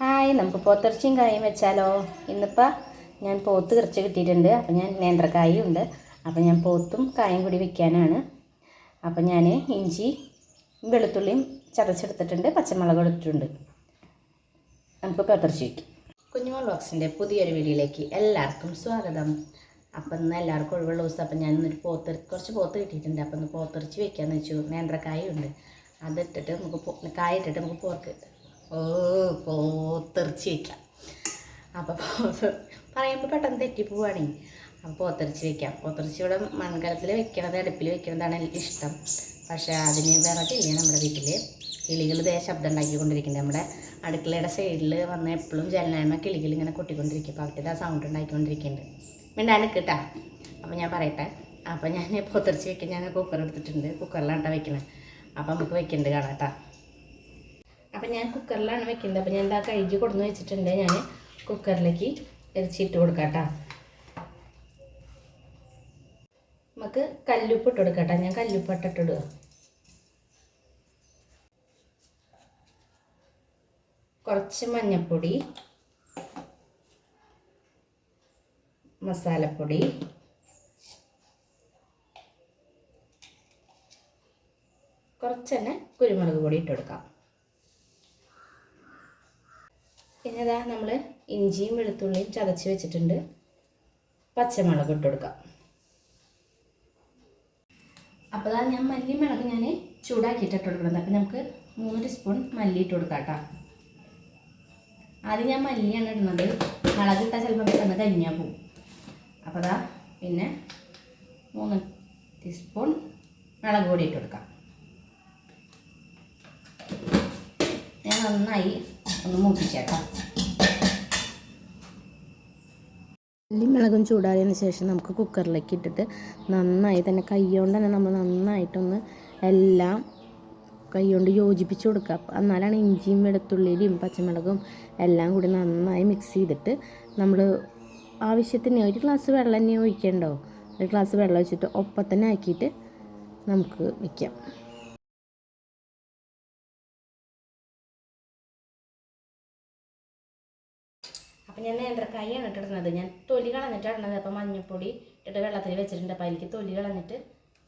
Hi നമുക്ക് പോത്തിറച്ചിയും കായും വെച്ചാലോ? ഇന്നിപ്പോൾ ഞാൻ പോത്ത് ഇറച്ചി കിട്ടിയിട്ടുണ്ട്. അപ്പോൾ ഞാൻ നേന്ത്രക്കായും ഉണ്ട്. അപ്പം ഞാൻ പോത്തും കായും കൂടി വെക്കാനാണ്. അപ്പോൾ ഞാൻ ഇഞ്ചി വെളുത്തുള്ളിയും ചതച്ചെടുത്തിട്ടുണ്ട്. പച്ചമുളക് എടുത്തിട്ടുണ്ട് നമുക്ക് പോത്തിറച്ചി വയ്ക്കും കുഞ്ഞുമോൾ ബോക്സിന്റെ പുതിയൊരു വീഡിയോയിലേക്ക് എല്ലാവർക്കും സ്വാഗതം. അപ്പം ഇന്ന് എല്ലാവർക്കും ഒഴിവുള്ള ദിവസം. അപ്പം ഞാൻ ഇന്നൊരു പോത്ത് കുറച്ച് പോത്ത് കിട്ടിയിട്ടുണ്ട്. അപ്പം ഒന്ന് പോത്തിറച്ചി വെക്കാമെന്ന് വെച്ചു. നേന്ത്രക്കായും ഉണ്ട്. അതിട്ടിട്ട് നമുക്ക് കായ ഇട്ടിട്ട് നമുക്ക് പോർക്ക് ഓ പോത്തെറിച്ച് വയ്ക്കാം അപ്പോൾ പറയുമ്പോൾ പെട്ടെന്ന് തെറ്റിപ്പോവാണേ അപ്പോൾ പോത്തെറിച്ച് വെക്കാം. പോത്തെറിച്ച് ഇവിടെ മൺകലത്തിൽ വെക്കണത് അടുപ്പിൽ വെക്കണതാണ് എനിക്ക് ഇഷ്ടം. പക്ഷേ അതിന് വിറകില്ല നമ്മുടെ വീട്ടിൽ കിളികൾ ഇതേ ശബ്ദം ഉണ്ടാക്കിക്കൊണ്ടിരിക്കുന്നത് നമ്മുടെ അടുക്കളയുടെ സൈഡിൽ വന്ന എപ്പോഴും ജലനായ്മ കിളികൾ ഇങ്ങനെ കൊട്ടിക്കൊണ്ടിരിക്കും. അപ്പോൾ അവരുടെ ആ സൗണ്ട് ഉണ്ടാക്കിക്കൊണ്ടിരിക്കുന്നുണ്ട്. മിണ്ടാൻ കേട്ടാ അപ്പോൾ ഞാൻ പറയട്ടെ. അപ്പോൾ ഞാൻ പോത്തിറച്ചി വെക്കാൻ ഞാൻ കുക്കർ എടുത്തിട്ടുണ്ട്. കുക്കറിലാണ് കേട്ടോ വെക്കണത് അപ്പോൾ നമുക്ക് വെക്കുന്നുണ്ട് കാണാം കേട്ടോ അപ്പം ഞാൻ കുക്കറിലാണ് വെക്കുന്നത്. അപ്പം ഞാൻ എന്താ കഴുകി കൊടുന്ന് വെച്ചിട്ടുണ്ട് ഞാൻ കുക്കറിലേക്ക് ഇറച്ചിട്ട് കൊടുക്കാം കേട്ടോ. നമുക്ക് കല്ലുപ്പ് ഇട്ട് കൊടുക്കാം കേട്ടോ. ഞാൻ കല്ലുപ്പ് ഇട്ടിട്ടിടുക കുറച്ച് മഞ്ഞൾപ്പൊടി മസാലപ്പൊടി കുറച്ച് തന്നെ കുരുമുളക് പൊടി ഇട്ട് കൊടുക്കാം. ഇതാ നമ്മൾ ഇഞ്ചിയും വെളുത്തുള്ളിയും ചതച്ച് വെച്ചിട്ടുണ്ട്. പച്ചമുളക് ഇട്ട് കൊടുക്കാം. അപ്പോൾ ഇതാ ഞാൻ മല്ലി മുളക് ഞാൻ ചൂടാക്കിയിട്ട് ഇട്ട് കൊടുക്കുന്നത്. അപ്പം നമുക്ക് മൂന്ന് ടീസ്പൂൺ മല്ലി ഇട്ട് കൊടുക്കാം കേട്ടോ. ആദ്യം ഞാൻ മല്ലിയാണ് ഇടുന്നത്. മുളക് ഇട്ടാൽ ചിലപ്പോൾ പെട്ടെന്ന് കരിഞ്ഞാൽ പോവും. അപ്പോൾ അതാ പിന്നെ മൂന്ന് ടീസ്പൂൺ മുളക് പൊടി ഇട്ട് കൊടുക്കാം. ഞാൻ നന്നായി ഒന്ന് മൂപ്പിച്ചേക്കാം ഉള്ളി മുളകും ചൂടാറിയതിന് ശേഷം നമുക്ക് കുക്കറിലേക്ക് ഇട്ടിട്ട് നന്നായി തന്നെ കൈകൊണ്ട് തന്നെ നമ്മൾ നന്നായിട്ടൊന്ന് എല്ലാം കൈകൊണ്ട് യോജിപ്പിച്ച് കൊടുക്കുക. എന്നാലാണ് ഇഞ്ചിയും വെളുത്തുള്ളിയും പച്ചമുളകും എല്ലാം കൂടി നന്നായി മിക്സ് ചെയ്തിട്ട് നമ്മൾ ആവശ്യത്തിന് ഒരു ഗ്ലാസ് വെള്ളം തന്നെ ഒഴിക്കണ്ടോ? ഒരു ഗ്ലാസ് വെള്ളം ഒഴിച്ചിട്ട് ഒപ്പം തന്നെ ആക്കിയിട്ട് നമുക്ക് വയ്ക്കാം അപ്പം ഞാൻ നേന്ത്രക്കായാണ് ഇട്ടിടുന്നത് ഞാൻ തൊലി കളഞ്ഞിട്ട് ഇടണത് അപ്പം മഞ്ഞൾപ്പൊടി ഇട്ടിട്ട് വെള്ളത്തിൽ വെച്ചിട്ടുണ്ട്. അപ്പം അതിലേക്ക് തൊലി കളഞ്ഞിട്ട്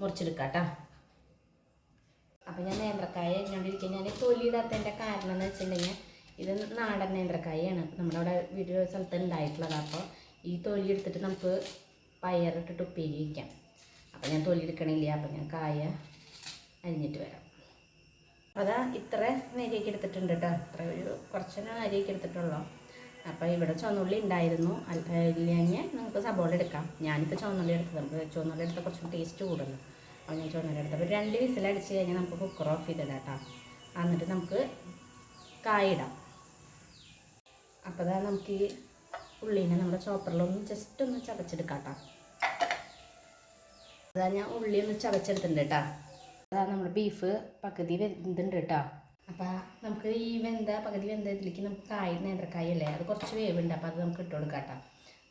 മുറിച്ചെടുക്കാം അപ്പം ഞാൻ നേന്ത്രക്കായ ഇട്ടുകൊണ്ടിരിക്കുക ഞാൻ തൊലി ഇടാത്തതിന്റെ കാരണം എന്ന് വെച്ചിട്ടുണ്ടെങ്കിൽ ഇത് നാടൻ നേന്ത്രക്കായാണ്. നമ്മുടെ അവിടെ വീട്ടിൽ സ്ഥലത്ത് ഉണ്ടായിട്ടുള്ളത്. അപ്പോൾ ഈ തൊലി എടുത്തിട്ട് നമുക്ക് പയറിട്ടിട്ട് ഉപ്പേരി അപ്പം ഞാൻ തൊലി എടുക്കണില്ല. അപ്പം ഞാൻ കായ അരിഞ്ഞിട്ട് വരാം. അതാ ഇത്ര നേരിയൊക്കെ എടുത്തിട്ടുണ്ട് കേട്ടോ. ഇത്ര ഒരു കുറച്ചെണ്ണം അരിയൊക്കെ എടുത്തിട്ടുള്ളൂ. അപ്പോൾ ഇവിടെ ചുവന്നുള്ളി ഉണ്ടായിരുന്നു. ഇല്ലെങ്കിൽ നമുക്ക് സബോള എടുക്കാം. ഞാനിപ്പോൾ ചുവന്നുള്ളി എടുത്തത്. നമുക്ക് ചുവന്നുള്ളി എടുത്താൽ കുറച്ച് ടേസ്റ്റ് കൂടുതലും അപ്പോൾ ഞാൻ ചുവന്നുള്ളി എടുത്തത്. അപ്പോൾ രണ്ട് വിസിലടിച്ച് കഴിഞ്ഞാൽ നമുക്ക് കുക്കർ ഓഫ് ചെയ്തിടാം കേട്ടോ എന്നിട്ട് നമുക്ക് കായിടാം അപ്പോൾ അതാ നമുക്ക് ഈ ഉള്ളീനെ നമ്മുടെ ചോപ്പറിലൊന്ന് ജസ്റ്റ് ഒന്ന് ചതച്ചെടുക്കാം കേട്ടോ അതാ ഞാൻ ഉള്ളി ഒന്ന് ചതച്ചെടുത്തിട്ടുണ്ട് കേട്ടോ. അതാ നമ്മുടെ ബീഫ് പകുതി വരുന്നുണ്ട് കേട്ടോ. അപ്പോൾ നമുക്ക് ഈ വെന്ത പകുതി വെന്ത ഇതിലേക്ക് നമുക്ക് കായ നേന്ത്രക്കായ അല്ലേ അത് കുറച്ച് വേവുണ്ട് അപ്പോൾ അത് നമുക്ക് ഇട്ട് കൊടുക്കാം കേട്ടോ.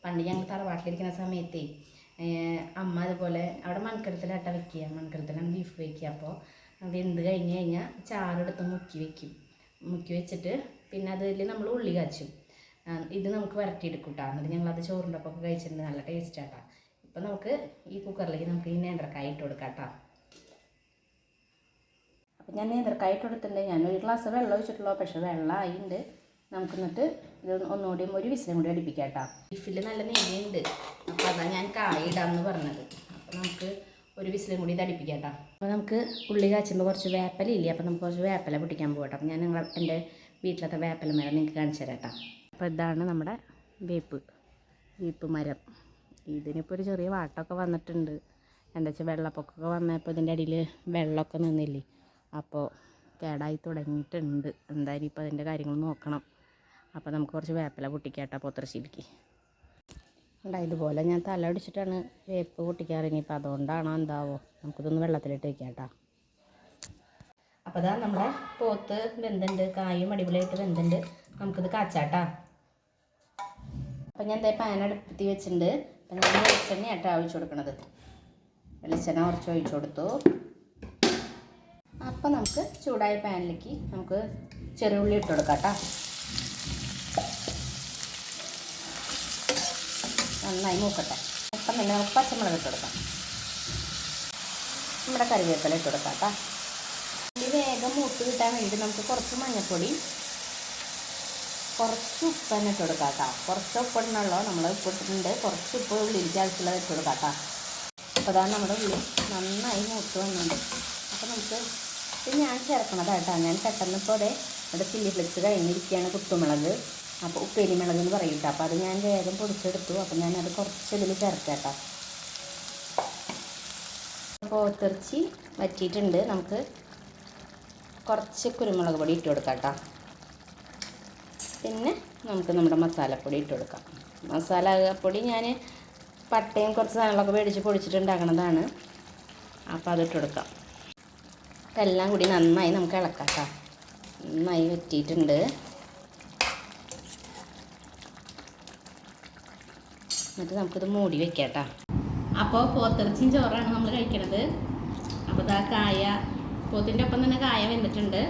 പണ്ട് ഞങ്ങൾ തറവാട്ടിലിരിക്കുന്ന സമയത്തേ അമ്മ അതുപോലെ അവിടെ മൺകലത്തിലാട്ട വെക്കുക മൺകലത്തിലാണ് ബീഫ് വെക്കുക അപ്പോൾ വെന്ത് കഴിഞ്ഞ് കഴിഞ്ഞാൽ ചാറെടുത്ത് മുക്കി വെക്കും. മുക്കി വെച്ചിട്ട് പിന്നെ അതിൽ നമ്മൾ ഉള്ളി കാച്ചും. ഇത് നമുക്ക് വരട്ടിയെടുക്കും കേട്ടോ എന്നിട്ട് ഞങ്ങളത് ചോറിന്റെ ഒപ്പം കഴിച്ചിട്ടുണ്ട് നല്ല ടേസ്റ്റ് ആട്ടോ. ഇപ്പം നമുക്ക് ഈ കുക്കറിലേക്ക് നമുക്ക് ഈ നേന്ത്രക്കായ ഇട്ട് കൊടുക്കാം കേട്ടോ. അപ്പം ഞാൻ നേന്ത്രക്കായ ഇട്ട് കൊടുത്തിട്ടുണ്ട് ഞാൻ ഒരു ഗ്ലാസ് വെള്ളം ഒഴിച്ചിട്ടുള്ളൂ. പക്ഷേ വെള്ളം ആയിട്ടുണ്ട് നമുക്ക് എന്നിട്ട് ഇത് ഒന്നുകൂടി ഒരു വിസിലും കൂടി അടിപ്പിക്കാം കേട്ടോ ബീഫിൽ നല്ല നെയ്യുണ്ട്. അപ്പോൾ അതാണ് ഞാൻ കായ ഇടാമെന്ന് പറഞ്ഞത്. അപ്പോൾ നമുക്ക് ഒരു വിസിലും കൂടി ഇത് അടിപ്പിക്കാം കേട്ടോ അപ്പോൾ നമുക്ക് ഉള്ളി കാച്ചുമ്പോൾ കുറച്ച് വേപ്പല ഇല്ലേ? അപ്പോൾ നമുക്ക് കുറച്ച് വേപ്പല പൊട്ടിക്കാൻ പോകട്ടെ അപ്പോൾ ഞാൻ നിങ്ങളെ എന്റെ വീട്ടിലത്തെ വേപ്പല മരം നിങ്ങൾക്ക് കാണിച്ചു തരാം കേട്ടോ അപ്പോൾ ഇതാണ് നമ്മുടെ വേപ്പ് വേപ്പ് മരം. ഇതിനിപ്പോൾ ഒരു ചെറിയ വാട്ടമൊക്കെ വന്നിട്ടുണ്ട്. എന്താ വെച്ചാൽ വെള്ളപ്പൊക്കമൊക്കെ വന്നപ്പോൾ ഇതിന്റെ അടിയിൽ വെള്ളമൊക്കെ നിന്നില്ലേ? അപ്പോൾ കേടായി തുടങ്ങിയിട്ടുണ്ട്. എന്തായാലും ഇപ്പോൾ അതിന്റെ കാര്യങ്ങൾ നോക്കണം. അപ്പോൾ നമുക്ക് കുറച്ച് വേപ്പില പൊട്ടിക്കാട്ടോ പോത്രശ്ശേരിക്ക് ഉണ്ടാ ഇതുപോലെ ഞാൻ തല അടിച്ചിട്ടാണ് വേപ്പ് പൊട്ടിക്കാറ്. ഇനിയിപ്പോൾ അതുകൊണ്ടാണോ എന്താവോ? നമുക്കിതൊന്ന് വെള്ളത്തിലിട്ട് വയ്ക്കാട്ടോ കേട്ടോ അപ്പോൾ അതാ നമ്മുടെ പോത്ത് വെന്തുണ്ട്. കായും അടിപൊളിയായിട്ട് വെന്തുണ്ട്. നമുക്കിത് കാച്ചാട്ടാ. അപ്പം ഞാൻ എന്താ പാൻ അടുപ്പത്തി വെച്ചിട്ടുണ്ട്. അപ്പം ഞാൻ വെളിച്ചെണ്ണ ആട്ടാ ഒഴിച്ചു കൊടുക്കണത്. വെളിച്ചെണ്ണ കുറച്ച് ഒഴിച്ചു കൊടുത്തു. അപ്പം നമുക്ക് ചൂടായ പാനിലേക്ക് നമുക്ക് ചെറുള്ളി ഇട്ട് കൊടുക്കാം കേട്ടോ. നന്നായി മൂക്കട്ടെ. അപ്പം തന്നെ നമുക്ക് പച്ചമുളക് ഇട്ട് കൊടുക്കാം. നമ്മുടെ കറിവേപ്പില ഇട്ട് കൊടുക്കാം കേട്ടോ. വേഗം മൂത്ത് കിട്ടാൻ വേണ്ടി നമുക്ക് കുറച്ച് മഞ്ഞൾപ്പൊടി കുറച്ച് ഉപ്പ് തന്നെ ഇട്ട് കൊടുക്കാം കേട്ടോ. കുറച്ച് ഉപ്പിടണമല്ലോ നമ്മൾ ഉപ്പിട്ടിട്ടുണ്ട് കുറച്ച് ഉപ്പ് ഉള്ളിലേക്ക് ആവശ്യമുള്ളത് ഇട്ട് കൊടുക്കാം കേട്ടോ. അപ്പോൾ അതാണ് നമ്മുടെ ഉള്ളി നന്നായി മൂത്ത് വന്നുണ്ട് അപ്പം നമുക്ക് ഇത് ഞാൻ ചേർക്കണതാട്ടോ. ഞാൻ പെട്ടെന്ന് ഇപ്പോൾ അതെ ഇവിടെ ചില്ലി ഫ്ലെക്സ് കഴിഞ്ഞിരിക്കുകയാണ് കുത്തുമുളക്. അപ്പോൾ ഉപ്പേരി മുളക് എന്ന് പറയും കേട്ടോ അപ്പോൾ അത് ഞാൻ വേഗം പൊടിച്ചെടുത്തു. അപ്പോൾ ഞാൻ അത് കുറച്ച് ഇതിൽ ചേർക്കാം കേട്ടോ പോത്തിറച്ചി വറ്റിയിട്ടുണ്ട്. നമുക്ക് കുറച്ച് കുരുമുളക് പൊടി ഇട്ട് കൊടുക്കാം കേട്ടോ പിന്നെ നമുക്ക് നമ്മുടെ മസാലപ്പൊടി ഇട്ട് കൊടുക്കാം. മസാലപ്പൊടി ഞാൻ പട്ടയും കുറച്ച് സാധനങ്ങളൊക്കെ മേടിച്ച് പൊടിച്ചിട്ടുണ്ടാക്കണതാണ്. അപ്പോൾ അതിട്ട് കൊടുക്കാം. എല്ലാം കൂടി നന്നായി നമുക്ക് ഇളക്കാം നന്നായി വറ്റിയിട്ടുണ്ട്. എന്നിട്ട് നമുക്കിത് മൂടി വെക്കാം അപ്പോൾ പോത്തിറച്ചിയും ചോറാണ് നമ്മൾ കഴിക്കണത്. അപ്പോൾ ഇതാ കായ. പോത്തിന്റെ ഒപ്പം തന്നെ കായ വെന്തിട്ടുണ്ട്.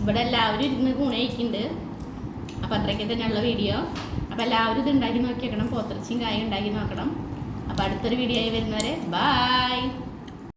ഇവിടെ എല്ലാവരും ഇരുന്ന് കൂണ കഴിക്കുന്നുണ്ട്. അപ്പോൾ അത്രയ്ക്ക് തന്നെയുള്ള വീഡിയോ. അപ്പോൾ എല്ലാവരും ഇത് ഉണ്ടാക്കി നോക്കി വെക്കണം പോത്തിറച്ചിയും കായ ഉണ്ടാക്കി നോക്കണം. അപ്പോൾ അടുത്തൊരു വീഡിയോ ആയി വരുന്നവരെ ബായ്